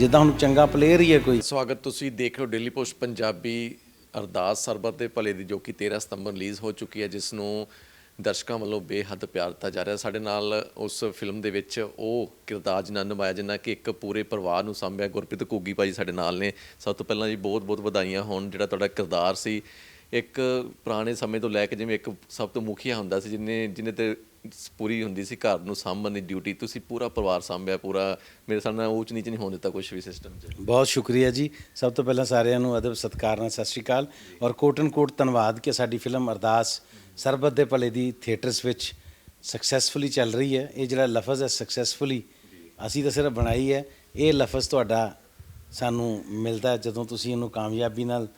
ਜਿੱਦਾਂ ਹੁਣ ਚੰਗਾ ਪਲੇਅਰ ਹੀ ਹੈ ਕੋਈ। ਸਵਾਗਤ ਤੁਸੀਂ ਦੇਖ ਰਹੇ ਹੋ ਡੇਲੀ ਪੋਸਟ ਪੰਜਾਬੀ ਅਰਦਾਸ ਸਰਬਤ ਦੇ ਭਲੇ ਦੀ ਜੋ ਕਿ 13 ਸਤੰਬਰ ਰਿਲੀਜ਼ ਹੋ ਚੁੱਕੀ ਹੈ, ਜਿਸ ਨੂੰ ਦਰਸ਼ਕਾਂ ਵੱਲੋਂ ਬੇਹੱਦ ਪਿਆਰ ਦਿੱਤਾ ਜਾ ਰਿਹਾ। ਸਾਡੇ ਨਾਲ ਉਸ ਫਿਲਮ ਦੇ ਵਿੱਚ ਉਹ ਕਿਰਦਾਰ ਜਿਨ੍ਹਾਂ ਨਿਭਾਇਆ, ਜਿਨ੍ਹਾਂ ਕਿ ਇੱਕ ਪੂਰੇ ਪਰਿਵਾਰ ਨੂੰ ਸਾਂਭਿਆ। ਗੁਰਪ੍ਰੀਤ ਘੁੱਗੀ ਭਾਜੀ ਸਾਡੇ ਨਾਲ ਨੇ। ਸਭ ਤੋਂ ਪਹਿਲਾਂ ਜੀ ਬਹੁਤ ਬਹੁਤ ਵਧਾਈਆਂ ਹੋਣ। ਜਿਹੜਾ ਤੁਹਾਡਾ ਕਿਰਦਾਰ ਸੀ, ਇੱਕ ਪੁਰਾਣੇ ਸਮੇਂ ਤੋਂ ਲੈ ਕੇ ਜਿਵੇਂ ਇੱਕ ਸਭ ਤੋਂ ਮੁਖੀਆ ਹੁੰਦਾ ਸੀ, ਜਿਨੇ ਜਿਨੇ ਤੇ ਪੂਰੀ ਹੁੰਦੀ ਸੀ ਘਰ ਨੂੰ ਸਾਂਭਣ ਦੀ ਡਿਊਟੀ ਤੁਸੀਂ ਪੂਰਾ ਪਰਿਵਾਰ ਸਾਂਭਿਆ, ਪੂਰਾ ਮੇਰੇ ਸਾਹਮਣੇ ਉੱਚ ਨੀਚ ਨਹੀਂ ਹੋਣ ਦਿੱਤਾ ਕੁਝ ਵੀ ਸਿਸਟਮ 'ਚ। ਬਹੁਤ ਸ਼ੁਕਰੀਆ ਜੀ। ਸਭ ਤੋਂ ਪਹਿਲਾਂ ਸਾਰਿਆਂ ਨੂੰ ਅਦਬ, ਸਤਿਕਾਰ ਨਾਲ ਸਤਿ ਸ਼੍ਰੀ ਅਕਾਲ। ਔਰ ਕੋਟਨ ਕੋਟ ਧੰਨਵਾਦ ਕਿ ਸਾਡੀ ਫਿਲਮ ਅਰਦਾਸ ਸਰਬਤ ਦੇ ਭਲੇ ਦੀ ਥੀਏਟਰਸ ਵਿੱਚ ਸਕਸੈਸਫੁਲੀ ਚੱਲ ਰਹੀ ਹੈ। ਇਹ ਜਿਹੜਾ ਲਫ਼ਜ਼ ਹੈ ਸਕਸੈਸਫੁਲੀ ਅਸੀਂ ਤਾਂ ਸਿਰਫ ਬਣਾਈ ਹੈ। ਇਹ ਲਫ਼ਜ਼ ਤੁਹਾਡਾ ਸਾਨੂੰ ਮਿਲਦਾ ਜਦੋਂ ਤੁਸੀਂ ਇਹਨੂੰ ਕਾਮਯਾਬੀ ਨਾਲ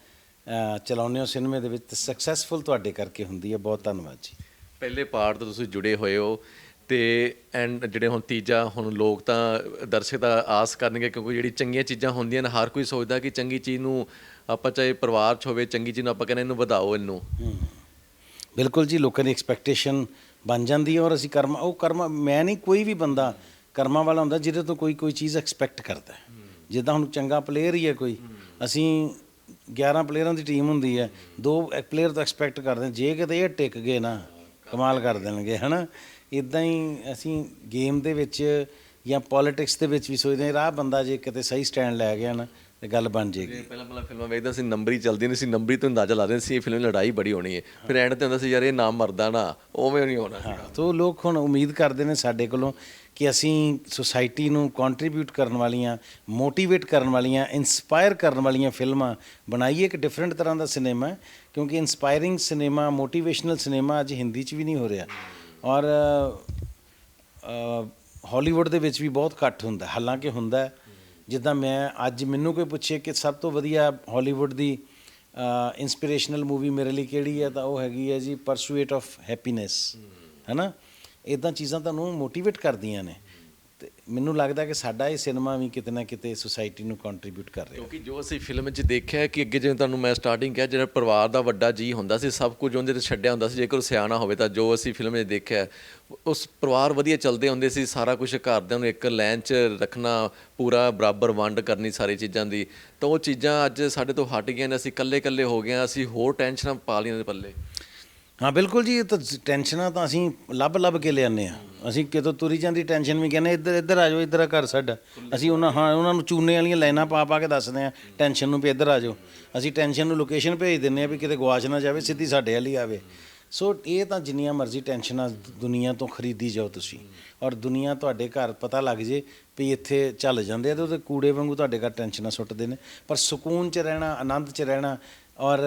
ਚਲਾਉਂਦੇ ਹੋ ਸਿਨੇਮੇ ਦੇ ਵਿੱਚ ਸਕਸੈਸਫੁਲ ਤੁਹਾਡੇ ਕਰਕੇ ਹੁੰਦੀ ਹੈ। ਬਹੁਤ ਧੰਨਵਾਦ ਜੀ। ਪਹਿਲੇ ਪਾਰਟ ਤੋਂ ਤੁਸੀਂ ਜੁੜੇ ਹੋਏ ਹੋ ਤੇ ਐਂਡ ਜਿਹੜੇ ਹੁਣ ਤੀਜਾ, ਹੁਣ ਲੋਕ ਤਾਂ ਦਰਸ਼ਕ ਦਾ ਆਸ ਕਰਨਗੇ ਕਿਉਂਕਿ ਜਿਹੜੀ ਚੰਗੀਆਂ ਚੀਜ਼ਾਂ ਹੁੰਦੀਆਂ ਨੇ, ਹਰ ਕੋਈ ਸੋਚਦਾ ਕਿ ਚੰਗੀ ਚੀਜ਼ ਨੂੰ ਆਪਾਂ ਚਾਹੇ ਪਰਿਵਾਰ 'ਚ ਹੋਵੇ, ਚੰਗੀ ਚੀਜ਼ ਨੂੰ ਆਪਾਂ ਕਹਿੰਦੇ ਇਹਨੂੰ ਵਧਾਓ ਇਹਨੂੰ। ਬਿਲਕੁਲ ਜੀ, ਲੋਕਾਂ ਦੀ ਐਕਸਪੈਕਟੇਸ਼ਨ ਬਣ ਜਾਂਦੀ ਹੈ ਔਰ ਅਸੀਂ ਕਰਮ, ਉਹ ਕਰਮ, ਮੈਂ ਨਹੀਂ ਕੋਈ ਵੀ ਬੰਦਾ ਕਰਮਾਂ ਵਾਲਾ ਹੁੰਦਾ ਜਿਹਦੇ ਤੋਂ ਕੋਈ ਕੋਈ ਚੀਜ਼ ਐਕਸਪੈਕਟ ਕਰਦਾ ਹੈ। ਜਿੱਦਾਂ ਹੁਣ ਚੰਗਾ ਪਲੇਅਰ ਹੀ ਹੈ ਕੋਈ। ਅਸੀਂ 11 ਪਲੇਅਰਾਂ ਦੀ ਟੀਮ ਹੁੰਦੀ ਹੈ, ਦੋ ਪਲੇਅਰ ਤੋਂ ਐਕਸਪੈਕਟ ਕਰਦੇ ਹਾਂ। ਜੇ ਕਿਤੇ ਇਹ ਟਿਕ ਗਏ ਨਾ ਕਮਾਲ ਕਰ ਦੇਣਗੇ ਹਨਾ? ਇਦਾਂ ਹੀ ਅਸੀਂ ਗੇਮ ਦੇ ਵਿੱਚ ਜਾਂ ਪੋਲਿਟਿਕਸ ਦੇ ਵਿੱਚ ਵੀ ਸੋਚਦੇ ਹਾਂ ਰਾਹ ਬੰਦਾ ਜੇ ਕਿਤੇ ਸਹੀ ਸਟੈਂਡ ਲੈ ਗਿਆ ਨਾ ਤੇ ਗੱਲ ਬਣ ਜੇਗੀ। ਪਹਿਲਾਂ ਪਹਿਲਾਂ ਫਿਲਮਾਂ ਵੇਖਦਾ ਸੀ ਨੰਬਰ ਚੱਲਦੀ ਨਹੀਂ ਸੀ ਨੰਬਰ ਤੋਂ ਅੰਦਾਜ਼ਾ ਲਾ ਸੀ ਇਹ ਫਿਲਮ ਲੜਾਈ ਬੜੀ ਹੋਣੀ ਹੈ। ਫਿਰ ਐਂਡ ਤੇ ਹੁੰਦਾ ਸੀ ਯਾਰ ਇਹ ਨਾਮ ਮਰਦਾ ਨਾ ਉਵੇਂ ਨਹੀਂ ਹੋਣਾ ਸੀ ਤੋ ਲੋਕ ਹੁਣ ਉਮੀਦ ਕਰਦੇ ਨੇ ਸਾਡੇ ਕੋਲੋਂ ਕਿ ਅਸੀਂ ਸੁਸਾਇਟੀ ਨੂੰ ਕੰਟਰੀਬਿਊਟ ਕਰਨ ਵਾਲੀਆਂ ਮੋਟੀਵੇਟ ਕਰਨ ਵਾਲੀਆਂ ਇਨਸਪਾਇਰ ਕਰਨ ਵਾਲੀਆਂ ਫਿਲਮਾਂ ਬਣਾਈਏ ਇੱਕ ਡਿਫਰੈਂਟ ਤਰ੍ਹਾਂ ਦਾ ਸਿਨੇਮਾ ਕਿਉਂਕਿ ਇਨਸਪਾਇਰਿੰਗ ਸਿਨੇਮਾ ਮੋਟੀਵੇਸ਼ਨਲ ਸਿਨੇਮਾ ਅੱਜ ਹਿੰਦੀ 'ਚ ਵੀ ਨਹੀਂ ਹੋ ਰਿਹਾ। ਔਰ ਹਾਲੀਵੁੱਡ ਦੇ ਵਿੱਚ ਵੀ ਬਹੁਤ ਘੱਟ ਹੁੰਦਾ, ਹਾਲਾਂਕਿ ਹੁੰਦਾ ਜਿੱਦਾਂ ਮੈਂ ਅੱਜ ਮੈਨੂੰ ਕੋਈ ਪੁੱਛੇ ਕਿ ਸਭ ਤੋਂ ਵਧੀਆ ਹਾਲੀਵੁੱਡ ਦੀ ਇਨਸਪੀਰੇਸ਼ਨਲ ਮੂਵੀ ਮੇਰੇ ਲਈ ਕਿਹੜੀ ਹੈ, ਤਾਂ ਉਹ ਹੈਗੀ ਹੈ ਜੀ ਪਰਸੂਏਟ ਆਫ ਹੈਪੀਨੈਸ ਹੈਨਾ? ਇਦਾਂ ਚੀਜ਼ਾਂ ਤੁਹਾਨੂੰ ਮੋਟੀਵੇਟ ਕਰਦੀਆਂ ਨੇ। ਤੇ ਮੈਨੂੰ ਲੱਗਦਾ ਕਿ ਸਾਡਾ ਇਹ ਸਿਨੇਮਾ ਵੀ ਕਿਤੇ ਨਾ ਕਿਤੇ ਸੁਸਾਇਟੀ ਨੂੰ ਕੰਟਰੀਬਿਊਟ ਕਰ ਰਿਹਾ। ਕਿਉਂਕਿ ਜੋ ਅਸੀਂ ਫਿਲਮ 'ਚ ਦੇਖਿਆ ਕਿ ਅੱਗੇ ਜਿਵੇਂ ਤੁਹਾਨੂੰ ਮੈਂ ਸਟਾਰਟਿੰਗ ਕਿਹਾ, ਜਿਹੜਾ ਪਰਿਵਾਰ ਦਾ ਵੱਡਾ ਜੀ ਹੁੰਦਾ ਸੀ, ਸਭ ਕੁਝ ਉਹਦੇ ਤੇ ਛੱਡਿਆ ਹੁੰਦਾ ਸੀ। ਜੇਕਰ ਉਹ ਸਿਆਣਾ ਹੋਵੇ ਤਾਂ ਜੋ ਅਸੀਂ ਫਿਲਮ 'ਚ ਦੇਖਿਆ ਉਸ ਪਰਿਵਾਰ ਵਧੀਆ ਚੱਲਦੇ ਹੁੰਦੇ ਸੀ, ਸਾਰਾ ਕੁਝ ਘਰਦਿਆਂ ਨੂੰ ਇੱਕ ਲਾਈਨ 'ਚ ਰੱਖਣਾ, ਪੂਰਾ ਬਰਾਬਰ ਵੰਡ ਕਰਨੀ ਸਾਰੀ ਚੀਜ਼ਾਂ ਦੀ। ਤਾਂ ਉਹ ਚੀਜ਼ਾਂ ਅੱਜ ਸਾਡੇ ਤੋਂ ਹਟ ਗਈਆਂ ਨੇ, ਅਸੀਂ ਇਕੱਲੇ-ਇਕੱਲੇ ਹੋ ਗਏ ਹਾਂ, ਅਸੀਂ ਹੋਰ ਟੈਨਸ਼ਨਾਂ ਪਾ ਲਈਆਂ ਨੇ ਪੱਲੇ। ਹਾਂ, ਬਿਲਕੁਲ ਜੀ, ਇਹ ਤਾਂ ਟੈਨਸ਼ਨਾਂ ਤਾਂ ਅਸੀਂ ਲੱਭ ਲੱਭ ਕੇ ਲਿਆਉਂਦੇ ਆ ਅਸੀਂ ਕਿਤੋਂ ਤੁਰੀ ਜਾਂਦੀ ਟੈਨਸ਼ਨ ਵੀ ਕਹਿੰਦੇ, ਇੱਧਰ ਇੱਧਰ ਆ ਜਾਓ, ਇੱਧਰ ਆ ਘਰ ਸਾਡਾ। ਅਸੀਂ ਉਹਨਾਂ, ਹਾਂ, ਉਹਨਾਂ ਨੂੰ ਚੂਨੇ ਵਾਲੀਆਂ ਲਾਈਨਾਂ ਪਾ ਪਾ ਕੇ ਦੱਸਦੇ ਆ ਟੈਨਸ਼ਨ ਨੂੰ ਵੀ ਇੱਧਰ ਆ ਜਾਓ। ਅਸੀਂ ਟੈਨਸ਼ਨ ਨੂੰ ਲੋਕੇਸ਼ਨ ਭੇਜ ਦਿੰਦੇ ਆ ਵੀ ਕਿਤੇ ਗਵਾਚ ਨਾ ਜਾਵੇ, ਸਿੱਧੀ ਸਾਡੇ ਵਾਲੀ ਆਵੇ। ਸੋ ਇਹ ਤਾਂ ਜਿੰਨੀਆਂ ਮਰਜ਼ੀ ਟੈਨਸ਼ਨਾਂ ਦੁਨੀਆ ਤੋਂ ਖਰੀਦੀ ਜਾਓ ਤੁਸੀਂ। ਔਰ ਦੁਨੀਆ ਤੁਹਾਡੇ ਘਰ ਪਤਾ ਲੱਗ ਜੇ ਵੀ ਇੱਥੇ ਚੱਲ ਜਾਂਦੇ ਆ ਤੇ ਉਹਦੇ ਕੂੜੇ ਵਾਂਗੂ ਤੁਹਾਡੇ ਘਰ ਟੈਨਸ਼ਨਾਂ ਸੁੱਟਦੇ ਨੇ। ਪਰ ਸਕੂਨ 'ਚ ਰਹਿਣਾ, ਆਨੰਦ 'ਚ ਰਹਿਣਾ ਔਰ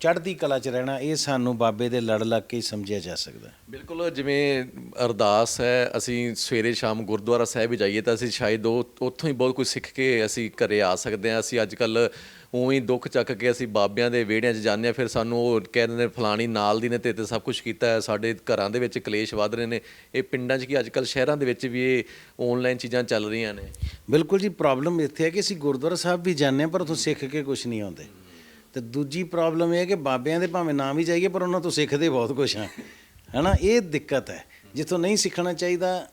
ਚੜ੍ਹਦੀ ਕਲਾ 'ਚ ਰਹਿਣਾ ਇਹ ਸਾਨੂੰ ਬਾਬੇ ਦੇ ਲੜ ਲੱਗ ਕੇ ਸਮਝਿਆ ਜਾ ਸਕਦਾ। ਬਿਲਕੁਲ ਜਿਵੇਂ ਅਰਦਾਸ ਹੈ ਅਸੀਂ ਸਵੇਰੇ ਸ਼ਾਮ ਗੁਰਦੁਆਰਾ ਸਾਹਿਬ ਜਾਈਏ ਤਾਂ ਅਸੀਂ ਸ਼ਾਇਦ ਉੱਥੋਂ ਹੀ ਬਹੁਤ ਕੁਝ ਸਿੱਖ ਕੇ ਅਸੀਂ ਘਰੇ ਆ ਸਕਦੇ ਹਾਂ। ਅਸੀਂ ਅੱਜ ਕੱਲ ਉਵੇਂ ਹੀ ਦੁੱਖ ਚੱਕ ਕੇ ਅਸੀਂ ਬਾਬਿਆਂ ਦੇ ਵਿਹੜਿਆਂ 'ਚ ਜਾਂਦੇ ਹਾਂ ਫਿਰ ਸਾਨੂੰ ਉਹ ਕਹਿੰਦੇ ਨੇ ਫਲਾਣੀ ਨਾਲ ਦੀ ਨੇ ਤੇ ਤੇ ਸਭ ਕੁਝ ਕੀਤਾ ਹੈ ਸਾਡੇ ਘਰਾਂ ਦੇ ਵਿੱਚ ਕਲੇਸ਼ ਵੱਧ ਰਹੇ ਨੇ। ਇਹ ਪਿੰਡਾਂ 'ਚ ਕੀ ਅੱਜ ਕੱਲ ਸ਼ਹਿਰਾਂ ਦੇ ਵਿੱਚ ਵੀ ਇਹ ਆਨਲਾਈਨ ਚੀਜ਼ਾਂ ਚੱਲ ਰਹੀਆਂ ਨੇ? ਬਿਲਕੁਲ ਜੀ ਪ੍ਰੋਬਲਮ ਇੱਥੇ ਹੈ ਕਿ ਅਸੀਂ ਗੁਰਦੁਆਰਾ ਸਾਹਿਬ ਵੀ ਜਾਂਦੇ ਹਾਂ ਪਰ ਉੱਥੋਂ ਸਿੱਖ ਕੇ ਕੁਝ ਨਹੀਂ ਆਉਂਦੇ। ਤੇ ਦੂਜੀ ਪ੍ਰੋਬਲਮ ਇਹ ਹੈ ਕਿ ਬਾਬਿਆਂ ਦੇ ਭਾਵੇਂ ਨਾਮ ਵੀ ਜਾਈਏ, ਪਰ ਉਹਨਾਂ ਤੋਂ ਸਿੱਖਦੇ ਬਹੁਤ ਕੁਝ ਹਾਂ ਹੈਨਾ? ਇਹ ਦਿੱਕਤ ਹੈ। ਜਿੱਥੋਂ ਨਹੀਂ ਸਿੱਖਣਾ ਚਾਹੀਦਾ,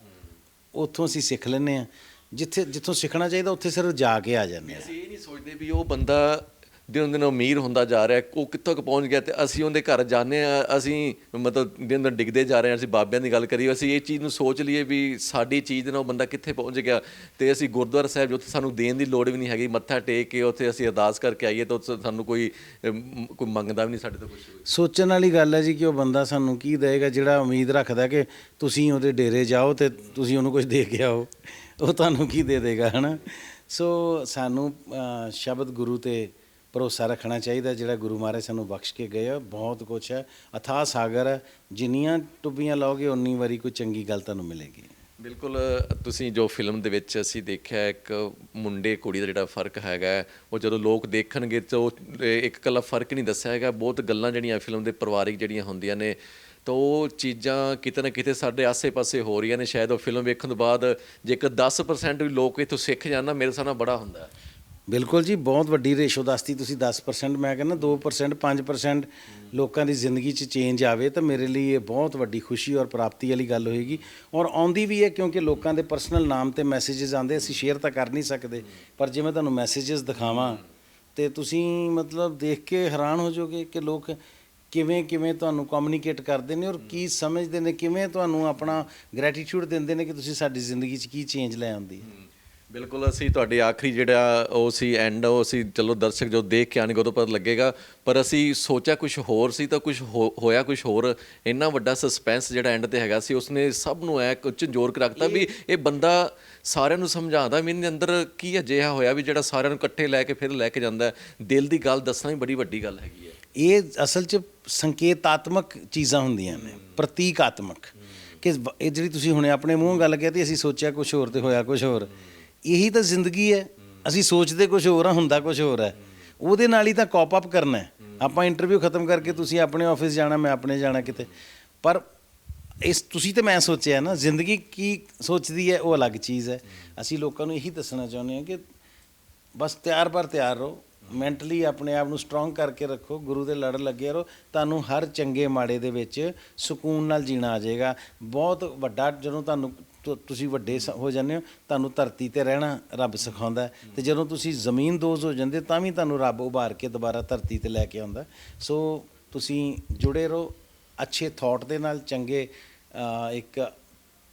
ਉੱਥੋਂ ਅਸੀਂ ਸਿੱਖ ਲੈਂਦੇ ਹਾਂ। ਜਿੱਥੇ, ਜਿੱਥੋਂ ਸਿੱਖਣਾ ਚਾਹੀਦਾ, ਉੱਥੇ ਸਿਰਫ ਜਾ ਕੇ ਆ ਜਾਂਦੇ ਹਾਂ। ਅਸੀਂ ਇਹ ਨਹੀਂ ਸੋਚਦੇ ਵੀ ਉਹ ਬੰਦਾ ਦਿਨੋਂ ਦਿਨ ਅਮੀਰ ਹੁੰਦਾ ਜਾ ਰਿਹਾ, ਉਹ ਕਿੱਥੋਂ ਕੁ ਪਹੁੰਚ ਗਿਆ ਤੇ ਅਸੀਂ ਉਹਦੇ ਘਰ ਜਾਂਦੇ ਆ ਅਸੀਂ ਮਤਲਬ ਦਿਨ ਦਿਨ ਡਿੱਗਦੇ ਜਾ ਰਹੇ ਹਾਂ, ਅਸੀਂ ਬਾਬਿਆਂ ਦੀ ਗੱਲ ਕਰੀਏ, ਅਸੀਂ ਇਹ ਚੀਜ਼ ਨੂੰ ਸੋਚ ਲਈਏ ਵੀ ਸਾਡੀ ਚੀਜ਼ ਨਾਲ ਉਹ ਬੰਦਾ ਕਿੱਥੇ ਪਹੁੰਚ ਗਿਆ ਤੇ ਅਸੀਂ ਗੁਰਦੁਆਰਾ ਸਾਹਿਬ ਜਿੱਥੇ ਸਾਨੂੰ ਦੇਣ ਦੀ ਲੋੜ ਵੀ ਨਹੀਂ ਹੈਗੀ, ਮੱਥਾ ਟੇਕ ਕੇ ਉੱਥੇ ਅਸੀਂ ਅਰਦਾਸ ਕਰਕੇ ਆਈਏ ਤਾਂ ਉੱਥੇ ਸਾਨੂੰ ਕੋਈ ਕੋਈ ਮੰਗਦਾ ਵੀ ਨਹੀਂ ਸਾਡੇ ਤੋਂ ਕੁਝ ਸੋਚਣ ਵਾਲੀ ਗੱਲ ਹੈ ਜੀ ਕਿ ਉਹ ਬੰਦਾ ਸਾਨੂੰ ਕੀ ਦੇਵੇਗਾ ਜਿਹੜਾ ਉਮੀਦ ਰੱਖਦਾ ਕਿ ਤੁਸੀਂ ਉਹਦੇ ਡੇਰੇ ਜਾਓ ਤੇ ਤੁਸੀਂ ਉਹਨੂੰ ਕੁਝ ਦੇ ਕੇ ਆਓ, ਉਹ ਤੁਹਾਨੂੰ ਕੀ ਦੇ ਦੇਗਾ, ਹਨਾ? ਸੋ ਸਾਨੂੰ ਸ਼ਬਦ ਗੁਰੂ ਤੇ ਭਰੋਸਾ ਰੱਖਣਾ ਚਾਹੀਦਾ ਜਿਹੜਾ ਗੁਰੂ ਮਹਾਰਾਜ ਸਾਨੂੰ ਬਖਸ਼ ਕੇ ਗਏ ਆ। ਬਹੁਤ ਕੁਝ ਹੈ। ਅਥਾਹ ਸਾਗਰ ਹੈ ਜਿੰਨੀਆਂ ਟੁੱਬੀਆਂ ਲਾਓਗੇ ਉਨੀ ਵਾਰੀ ਕੋਈ ਚੰਗੀ ਗੱਲ ਤੁਹਾਨੂੰ ਮਿਲੇਗੀ। ਬਿਲਕੁਲ, ਤੁਸੀਂ ਜੋ ਫਿਲਮ ਦੇ ਵਿੱਚ ਅਸੀਂ ਦੇਖਿਆ, ਇੱਕ ਮੁੰਡੇ ਕੁੜੀ ਦਾ ਜਿਹੜਾ ਫ਼ਰਕ ਹੈਗਾ, ਉਹ ਜਦੋਂ ਲੋਕ ਦੇਖਣਗੇ ਤਾਂ ਉਹ ਇੱਕ ਕੱਲਾ ਫ਼ਰਕ ਨਹੀਂ ਦੱਸਿਆ ਹੈਗਾ। ਬਹੁਤ ਗੱਲਾਂ ਜਿਹੜੀਆਂ ਫਿਲਮ ਦੇ ਪਰਿਵਾਰਿਕ ਜਿਹੜੀਆਂ ਹੁੰਦੀਆਂ ਨੇ, ਤਾਂ ਉਹ ਚੀਜ਼ਾਂ ਕਿਤੇ ਨਾ ਕਿਤੇ ਸਾਡੇ ਆਸੇ-ਪਾਸੇ ਹੋ ਰਹੀਆਂ ਨੇ। ਸ਼ਾਇਦ ਉਹ ਫਿਲਮ ਵੇਖਣ ਤੋਂ ਬਾਅਦ ਜੇਕਰ 10% ਵੀ ਲੋਕ ਇਥੋਂ ਸਿੱਖ ਜਾਣ ਨਾ, ਮੇਰੇ ਹਿਸਾਬ ਨਾਲ ਬੜਾ ਹੁੰਦਾ। ਹੈ ਬਿਲਕੁਲ ਜੀ, ਬਹੁਤ ਵੱਡੀ ਰੇਸ਼ੋ ਦੱਸਤੀ ਤੁਸੀਂ 10% ਮੈਂ ਕਹਿੰਦਾ 2% 5% ਲੋਕਾਂ ਦੀ ਜ਼ਿੰਦਗੀ 'ਚ ਚੇਂਜ ਆਵੇ ਤਾਂ ਮੇਰੇ ਲਈ ਇਹ ਬਹੁਤ ਵੱਡੀ ਖੁਸ਼ੀ ਔਰ ਪ੍ਰਾਪਤੀ ਵਾਲੀ ਗੱਲ ਹੋਏਗੀ। ਔਰ ਆਉਂਦੀ ਵੀ ਹੈ ਕਿਉਂਕਿ ਲੋਕਾਂ ਦੇ ਪਰਸਨਲ ਨਾਮ ਤੇ ਮੈਸੇजेस ਆਉਂਦੇ, ਅਸੀਂ ਸ਼ੇਅਰ ਤਾਂ ਕਰ ਨਹੀਂ ਸਕਦੇ, ਪਰ ਜੇ ਮੈਂ ਤੁਹਾਨੂੰ ਮੈਸੇजेस ਦਿਖਾਵਾਂ, ਤੇ ਤੁਸੀਂ ਮਤਲਬ ਦੇਖ ਕੇ ਹੈਰਾਨ ਹੋ ਜਾਓਗੇ ਕਿ ਲੋਕ ਕਿਵੇਂ ਕਿਵੇਂ ਤੁਹਾਨੂੰ ਕਮਿਊਨੀਕੇਟ ਕਰਦੇ ਨੇ ਔਰ ਕੀ ਸਮਝਦੇ ਨੇ, ਕਿਵੇਂ ਤੁਹਾਨੂੰ ਆਪਣਾ ਗ੍ਰੈਟੀਟਿਊਡ ਦਿੰਦੇ ਨੇ ਕਿ ਤੁਸੀਂ ਸਾਡੀ ਜ਼ਿੰਦਗੀ 'ਚ ਕੀ ਚੇਂਜ ਲੈ ਆਉਂਦੀ ਹੈ। ਬਿਲਕੁਲ ਅਸੀਂ ਤੁਹਾਡੀ ਆਖਰੀ ਜਿਹੜਾ ਉਹ ਸੀ ਐਂਡ ਉਹ ਸੀ ਚਲੋ ਦਰਸ਼ਕ ਜੋ ਦੇਖ ਕੇ ਆਣਗੇ ਉਦੋਂ ਪਤਾ ਲੱਗੇਗਾ। ਪਰ ਅਸੀਂ ਸੋਚਿਆ ਕੁਝ ਹੋਰ ਸੀ ਤਾਂ ਕੁਝ ਹੋਇਆ ਕੁਝ ਹੋਰ। ਇੰਨਾ ਵੱਡਾ ਸਸਪੈਂਸ ਜਿਹੜਾ ਐਂਡ ਤੇ ਹੈਗਾ ਸੀ ਉਸਨੇ ਸਭ ਨੂੰ ਐ ਕੁਝ ਜ਼ੋਰ ਕੇ ਰੱਖਤਾ ਵੀ ਇਹ ਬੰਦਾ ਸਾਰਿਆਂ ਨੂੰ ਸਮਝਾਉਂਦਾ ਵੀ ਇਹਦੇ ਅੰਦਰ ਕੀ ਅਜਿਹਾ ਹੋਇਆ ਵੀ ਜਿਹੜਾ ਸਾਰਿਆਂ ਨੂੰ ਇਕੱਠੇ ਲੈ ਕੇ ਫਿਰ ਲੈ ਕੇ ਜਾਂਦਾ। ਦਿਲ ਦੀ ਗੱਲ ਦੱਸਣਾ ਹੀ ਬੜੀ ਵੱਡੀ ਗੱਲ ਹੈਗੀ ਹੈ। ਇਹ ਅਸਲ 'ਚ ਸੰਕੇਤਾਤਮਕ ਚੀਜ਼ਾਂ ਹੁੰਦੀਆਂ ਨੇ ਪ੍ਰਤੀਕਾਤਮਕ। ਕਿ ਇਹ ਜਿਹੜੀ ਤੁਸੀਂ ਹੁਣੇ ਆਪਣੇ ਮੂੰਹੋਂ ਗੱਲ ਕਹਤੀ ਅਸੀਂ ਸੋਚਿਆ ਕੁਝ ਹੋਰ ਤੇ ਹੋਇਆ ਕੁਝ ਹੋਰ। ਇਹੀ ਤਾਂ ਜ਼ਿੰਦਗੀ ਹੈ। ਅਸੀਂ ਸੋਚਦੇ ਕੁਝ ਹੋਰ ਆ, ਹੁੰਦਾ ਕੁਝ ਹੋਰ ਹੈ। ਉਹਦੇ ਨਾਲ ਹੀ ਤਾਂ ਕਾਪ ਅਪ ਕਰਨਾ ਹੈ। ਆਪਾਂ ਇੰਟਰਵਿਊ ਖਤਮ ਕਰਕੇ ਤੁਸੀਂ ਆਪਣੇ ਆਫਿਸ ਜਾਣਾ, ਮੈਂ ਆਪਣੇ ਜਾਣਾ ਕਿਤੇ। ਪਰ ਇਸ ਤੁਸੀਂ ਤੇ ਮੈਂ ਸੋਚਿਆ ਨਾ, ਜ਼ਿੰਦਗੀ ਕੀ ਸੋਚਦੀ ਹੈ, ਉਹ ਅਲੱਗ ਚੀਜ਼ ਹੈ। ਅਸੀਂ ਲੋਕਾਂ ਨੂੰ ਇਹੀ ਦੱਸਣਾ ਚਾਹੁੰਦੇ ਹਾਂ ਕਿ ਬਸ ਤਿਆਰ ਪਰ ਤਿਆਰ ਰਹੋ। ਮੈਂਟਲੀ ਆਪਣੇ ਆਪ ਨੂੰ ਸਟਰੋਂਗ ਕਰਕੇ ਰੱਖੋ। ਗੁਰੂ ਦੇ ਲੜ ਲੱਗੇ ਰਹੋ। ਤੁਹਾਨੂੰ ਹਰ ਚੰਗੇ ਮਾੜੇ ਦੇ ਵਿੱਚ ਸਕੂਨ ਨਾਲ ਜੀਣਾ ਆ ਜਾਏਗਾ। ਬਹੁਤ ਵੱਡਾ ਜਦੋਂ ਤੁਹਾਨੂੰ ਤੁਸੀਂ ਵੱਡੇ ਸ- ਹੋ ਜਾਂਦੇ ਹੋ ਤੁਹਾਨੂੰ ਧਰਤੀ ਤੇ ਰਹਿਣਾ ਰੱਬ ਸਿਖਾਉਂਦਾ ਹੈ। ਤੇ ਜਦੋਂ ਤੁਸੀਂ ਜ਼ਮੀਨ ਦੋਜ਼ ਹੋ ਜਾਂਦੇ ਤਾਂ ਵੀ ਤੁਹਾਨੂੰ ਰੱਬ ਉਭਾਰ ਕੇ ਦੁਬਾਰਾ ਧਰਤੀ ਤੇ ਲੈ ਕੇ ਆਉਂਦਾ ਸੋ ਤੁਸੀਂ ਜੁੜੇ ਰਹੋ ਅੱਛੇ ਥਾਟ ਦੇ ਨਾਲ ਚੰਗੇ ਅ, ਇੱਕ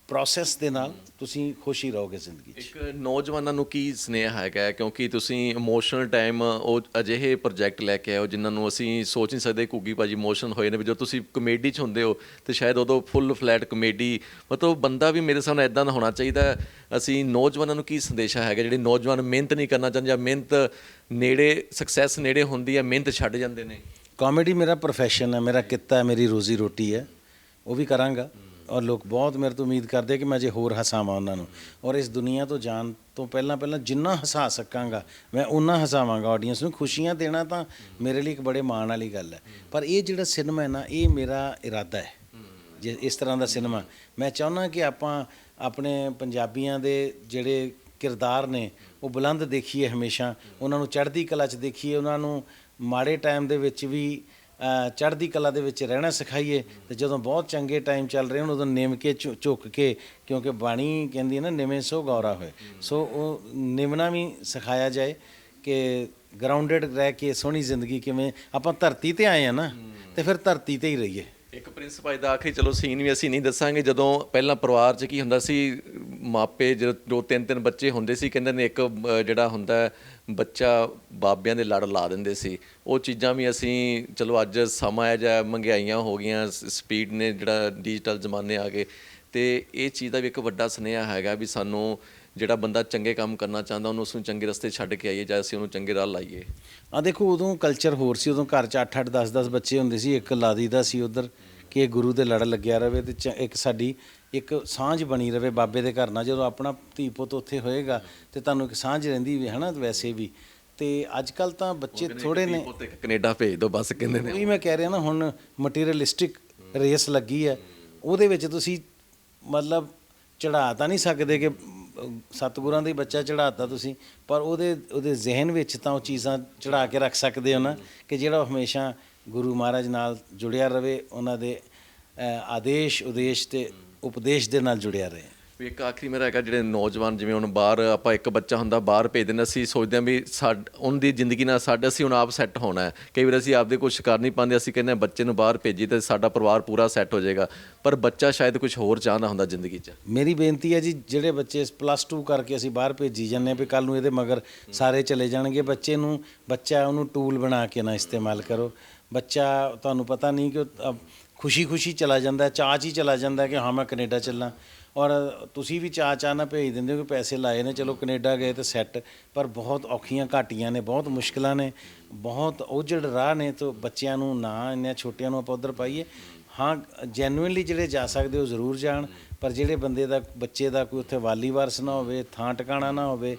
ਪ੍ਰੋਸੈਸ ਦੇ ਨਾਲ ਤੁਸੀਂ ਖੁਸ਼ੀ ਰਹੋਗੇ ਜ਼ਿੰਦਗੀ 'ਚ ਇੱਕ ਨੌਜਵਾਨਾਂ ਨੂੰ ਕੀ ਸੁਨੇਹਾ ਹੈਗਾ? ਕਿਉਂਕਿ ਤੁਸੀਂ ਇਮੋਸ਼ਨਲ ਟਾਈਮ ਉਹ ਅਜਿਹੇ ਪ੍ਰੋਜੈਕਟ ਲੈ ਕੇ ਹੋ ਜਿਨ੍ਹਾਂ ਨੂੰ ਅਸੀਂ ਸੋਚ ਨਹੀਂ ਸਕਦੇ ਘੁੱਗੀ ਭਾਜੀ ਇਮੋਸ਼ਨ ਹੋਏ ਨੇ ਵੀ ਜਦੋਂ ਤੁਸੀਂ ਕਮੇਡੀ 'ਚ ਹੁੰਦੇ ਹੋ ਤੇ ਸ਼ਾਇਦ ਉਦੋਂ ਫੁੱਲ ਫਲੈਟ ਕਮੇਡੀ ਮਤਲਬ ਬੰਦਾ ਵੀ ਮੇਰੇ ਸਾਹਮਣੇ ਇਦਾਂ ਦਾ ਹੋਣਾ ਚਾਹੀਦਾ। ਅਸੀਂ ਨੌਜਵਾਨਾਂ ਨੂੰ ਕੀ ਸੰਦੇਸ਼ਾ ਹੈਗਾ ਜਿਹੜੇ ਨੌਜਵਾਨ ਮਿਹਨਤ ਨਹੀਂ ਕਰਨਾ ਚਾਹੁੰਦੇ ਜਾਂ ਮਿਹਨਤ ਨੇੜੇ ਸਕਸੈਸ ਨੇੜੇ ਹੁੰਦੀ ਹੈ ਮਿਹਨਤ ਛੱਡ ਜਾਂਦੇ ਨੇ ਕਾਮੇਡੀ ਮੇਰਾ profession ਹੈ ਮੇਰਾ ਕਿੱਤਾ ਹੈ ਮੇਰੀ ਰੋਜ਼ੀ ਰੋਟੀ ਹੈ ਉਹ ਵੀ ਕਰਾਂਗਾ ਔਰ ਲੋਕ ਬਹੁਤ ਮੇਰੇ ਤੋਂ ਉਮੀਦ ਕਰਦੇ ਕਿ ਮੈਂ ਜੇ ਹੋਰ ਹਸਾਵਾਂ ਉਹਨਾਂ ਨੂੰ। ਔਰ ਇਸ ਦੁਨੀਆ ਤੋਂ ਜਾਣ ਤੋਂ ਪਹਿਲਾਂ ਪਹਿਲਾਂ ਜਿੰਨਾ ਹਸਾ ਸਕਾਂਗਾ, ਮੈਂ ਉਹਨਾਂ ਹਸਾਵਾਂਗਾ ਆਡੀਅנס ਨੂੰ। ਖੁਸ਼ੀਆਂ ਦੇਣਾ ਤਾਂ ਮੇਰੇ ਲਈ ਇੱਕ ਬੜੇ ਮਾਣ ਵਾਲੀ ਗੱਲ ਹੈ। ਪਰ ਇਹ ਜਿਹੜਾ ਸਿਨੇਮਾ ਹੈ ਨਾ, ਇਹ ਮੇਰਾ ਇਰਾਦਾ ਹੈ। ਜੇ ਇਸ ਤਰ੍ਹਾਂ ਦਾ ਸਿਨੇਮਾ, ਮੈਂ ਚਾਹੁੰਦਾ ਕਿ ਆਪਾਂ ਆਪਣੇ ਪੰਜਾਬੀਆਂ ਦੇ ਜਿਹੜੇ ਕਿਰਦਾਰ ਨੇ, ਉਹ ਬੁਲੰਦ ਦੇਖੀਏ ਹਮੇਸ਼ਾ। ਉਹਨਾਂ ਨੂੰ ਚੜ੍ਹਦੀ ਕਲਾ 'ਚ ਦੇਖੀਏ। ਉਹਨਾਂ ਨੂੰ ਮਾੜੇ ਟਾਈਮ ਦੇ ਵਿੱਚ ਵੀ ਚੜ੍ਹਦੀ ਕਲਾ ਦੇ ਵਿੱਚ ਰਹਿਣਾ ਸਿਖਾਈਏ ਤੇ ਜਦੋਂ ਬਹੁਤ ਚੰਗੇ ਟਾਈਮ ਚੱਲ ਰਹੇ ਹੋਣ, ਉਦੋਂ ਨਿਮ ਕੇ ਝੁ- ਝੁਕ ਕੇ, ਕਿਉਂਕਿ ਬਾਣੀ ਕਹਿੰਦੀ ਹੈ ਨਾ ਨਿਵੇਂ ਸੋ ਗੌਰਾ ਹੋਏ। ਸੋ ਉਹ ਨਿਮਣਾ ਵੀ ਸਿਖਾਇਆ ਜਾਏ ਕਿ ਗਰਾਊਂਡਡ ਰਹਿ ਕੇ ਸੋਹਣੀ ਜ਼ਿੰਦਗੀ ਕਿਵੇਂ, ਆਪਾਂ ਧਰਤੀ ਤੇ ਆਏ ਆ ਨਾ, ਤੇ ਫਿਰ ਧਰਤੀ ਤੇ ਹੀ ਰਹੀਏ। ਇੱਕ ਪ੍ਰਿੰਸ ਭਾਈ ਦਾ ਆਖਰੀ ਚਲੋ ਸੀਨ ਵੀ ਅਸੀਂ ਨਹੀਂ ਦੱਸਾਂਗੇ, ਜਦੋਂ ਪਹਿਲਾਂ ਪਰਿਵਾਰ 'ਚ ਕੀ ਹੁੰਦਾ ਸੀ, ਮਾਪੇ ਜਦੋਂ ਦੋ ਤਿੰਨ ਤਿੰਨ ਬੱਚੇ ਹੁੰਦੇ ਸੀ, ਕਹਿੰਦੇ ਨੇ ਇੱਕ ਜਿਹੜਾ ਹੁੰਦਾ ਬੱਚਾ ਬਾਬਿਆਂ ਦੇ ਲੜ ਲਾ ਦਿੰਦੇ ਸੀ। ਉਹ ਚੀਜ਼ਾਂ ਵੀ ਅਸੀਂ, ਚਲੋ ਅੱਜ ਸਮਾਂ ਹੈ ਜਾਂ ਮਹਿੰਗਾਈਆਂ ਹੋ ਗਈਆਂ ਸਪੀਡ ਨੇ ਜਿਹੜਾ ਡਿਜੀਟਲ ਜ਼ਮਾਨੇ ਆ ਗਏ। ਤੇ ਇਹ ਚੀਜ਼ ਦਾ ਵੀ ਇੱਕ ਵੱਡਾ ਸੁਨੇਹਾ ਹੈਗਾ ਵੀ ਸਾਨੂੰ ਜਿਹੜਾ ਬੰਦਾ ਚੰਗੇ ਕੰਮ ਕਰਨਾ ਚਾਹੁੰਦਾ, ਉਹਨੂੰ ਉਸ ਨੂੰ ਚੰਗੇ ਰਸਤੇ ਛੱਡ ਕੇ ਆਈਏ ਜਾਂ ਅਸੀਂ ਉਹਨੂੰ ਚੰਗੇ ਰਾਹ ਲਾਈਏ। ਆ ਦੇਖੋ, ਉਦੋਂ ਕਲਚਰ ਹੋਰ ਸੀ, ਉਦੋਂ ਘਰ 'ਚ 8-8 10-10 ਬੱਚੇ ਹੁੰਦੇ ਸੀ, ਇੱਕ ਲਾਦੀ ਦਾ ਸੀ ਉਧਰ ਕਿ ਇਹ ਗੁਰੂ ਦੇ ਲੜ ਲੱਗਿਆ ਰਵੇ ਤੇ ਚ- ਇੱਕ ਸਾਡੀ ਇੱਕ ਸਾਂਝ ਬਣੀ ਰਵੇ ਬਾਬੇ ਦੇ ਘਰ ਨਾਲ ਜਦੋਂ ਆਪਣਾ ਧੀ ਪੁੱਤ ਉੱਥੇ ਹੋਏਗਾ ਤੇ ਤੁਹਾਨੂੰ ਇੱਕ ਸਾਂਝ ਰਹਿੰਦੀ ਵੀ ਹਨਾ ਵੈਸੇ ਵੀ। ਤੇ ਅੱਜ ਕੱਲ ਤਾਂ ਬੱਚੇ ਥੋੜੇ ਨੇ ਪੁੱਤ ਇੱਕ ਕੈਨੇਡਾ ਭੇਜ ਦੋ ਬਸ ਕਹਿੰਦੇ ਨੇ। ਉਹੀ ਮੈਂ ਕਹਿ ਰਿਹਾ ਨਾ ਹੁਣ ਮਟੀਰੀਅਲਿਸਟਿਕ ਰੇਸ ਲੱਗੀ ਹੈ। ਉਹਦੇ ਵਿੱਚ ਤੁਸੀਂ ਮਤਲਬ ਚੜਾ ਤਾਂ ਨਹੀਂ ਸਕਦੇ ਕਿ ਸਤਿਗੁਰਾਂ ਦਾ ਬੱਚਾ ਚੜਾਤਾ ਤੁਸੀਂ ਪਰ ਉਹਦੇ ਉਹਦੇ ਜ਼ਿਹਨ ਵਿੱਚ ਤਾਂ ਉਹ ਚੀਜ਼ਾਂ ਚੜਾ ਕੇ ਰੱਖ ਸਕਦੇ ਹੋ ਨਾ ਕਿ ਜਿਹੜਾ ਹਮੇਸ਼ਾ ਗੁਰੂ ਮਹਾਰਾਜ ਨਾਲ ਜੁੜਿਆ ਰਵੇ ਉਹਨਾਂ ਦੇ ਆਦੇਸ਼ ਉਦੇਸ਼ ਤੇ ਉਪਦੇਸ਼ ਦੇ ਨਾਲ ਜੁੜਿਆ ਰਹੇ। ਵੀ ਇੱਕ ਆਖਰੀ ਮੇਰਾ ਹੈਗਾ ਜਿਹੜੇ ਨੌਜਵਾਨ ਜਿਵੇਂ ਹੁਣ ਬਾਹਰ ਆਪਾਂ ਇੱਕ ਬੱਚਾ ਹੁੰਦਾ ਬਾਹਰ ਭੇਜ ਦਿੰਦੇ ਅਸੀਂ ਸੋਚਦੇ ਹਾਂ ਵੀ ਸਾਡ ਉਹਦੀ ਜ਼ਿੰਦਗੀ ਨਾਲ ਸਾਡੇ ਅਸੀਂ ਹੁਣ ਆਪ ਸੈੱਟ ਹੋਣਾ ਹੈ। ਕਈ ਵਾਰ ਅਸੀਂ ਆਪਦੇ ਕੁਝ ਕਰ ਨਹੀਂ ਪਾਉਂਦੇ ਅਸੀਂ ਕਹਿੰਦੇ ਹਾਂ ਬੱਚੇ ਨੂੰ ਬਾਹਰ ਭੇਜੀ ਤੇ ਸਾਡਾ ਪਰਿਵਾਰ ਪੂਰਾ ਸੈੱਟ ਹੋ ਜਾਏਗਾ। ਪਰ ਬੱਚਾ ਸ਼ਾਇਦ ਕੁਝ ਹੋਰ ਚਾਹੁੰਦਾ ਹੁੰਦਾ ਜ਼ਿੰਦਗੀ 'ਚ। ਮੇਰੀ ਬੇਨਤੀ ਹੈ ਜੀ ਜਿਹੜੇ ਬੱਚੇ ਪਲੱਸ 2 ਕਰਕੇ ਅਸੀਂ ਬਾਹਰ ਭੇਜੀ ਜਾਂਦੇ ਹਾਂ ਵੀ ਕੱਲ ਨੂੰ ਇਹਦੇ ਮਗਰ ਸਾਰੇ ਚਲੇ ਜਾਣਗੇ ਬੱਚੇ ਨੂੰ ਬੱਚਾ ਉਹਨੂੰ ਟੂਲ ਬਣਾ ਕੇ ਨਾ ਇਸਤੇਮਾਲ ਕਰੋ। ਬੱਚਾ ਤੁਹਾਨੂੰ ਪਤਾ ਨਹੀਂ ਕਿ ਖੁਸ਼ੀ-ਖੁਸ਼ੀ ਚਲਾ ਜਾਂਦਾ ਚਾਅ 'ਚ ਹੀ ਚਲਾ ਜਾਂਦਾ ਕਿ ਹਾਂ ਮੈਂ ਕੈਨੇਡਾ ਚੱਲਾਂ। ਔਰ ਤੁਸੀਂ ਵੀ ਚਾਅ ਚਾਅ ਨਾਲ ਭੇਜ ਦਿੰਦੇ ਹੋ ਕਿ ਪੈਸੇ ਲਾਏ ਨੇ ਚਲੋ ਕੈਨੇਡਾ ਗਏ ਤੇ ਸੈੱਟ ਪਰ ਬਹੁਤ ਔਖੀਆਂ ਘਾਟੀਆਂ ਨੇ ਬਹੁਤ ਮੁਸ਼ਕਲਾਂ ਨੇ ਬਹੁਤ ਉਜੜ ਰਾਹ ਨੇ ਤੋਂ ਬੱਚਿਆਂ ਨੂੰ ਨਾ ਇੰਨੇ ਛੋਟਿਆਂ ਨੂੰ ਆਪਾਂ ਉਧਰ ਪਾਈਏ। ਹਾਂ ਜੈਨੂਇਨਲੀ ਜਿਹੜੇ ਜਾ ਸਕਦੇ ਉਹ ਜ਼ਰੂਰ ਜਾਣ ਪਰ ਜਿਹੜੇ ਬੰਦੇ ਦਾ ਬੱਚੇ ਦਾ ਕੋਈ ਉੱਥੇ ਵਾਲੀ ਵਾਰਸ ਨਾ ਹੋਵੇ ਥਾਂ ਟਿਕਾਣਾ ਨਾ ਹੋਵੇ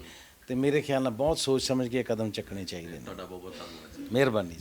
ਤੇ ਮੇਰੇ ਖਿਆਲ ਨਾਲ ਬਹੁਤ ਸੋਚ ਸਮਝ ਕੇ ਕਦਮ ਚੱਕਣੇ ਚਾਹੀਦੇ ਨੇ। ਤੁਹਾਡਾ ਬਹੁਤ ਬਹੁਤ ਧੰਨਵਾਦ। ਮਿਹਰਬਾਨੀ ਜੀ।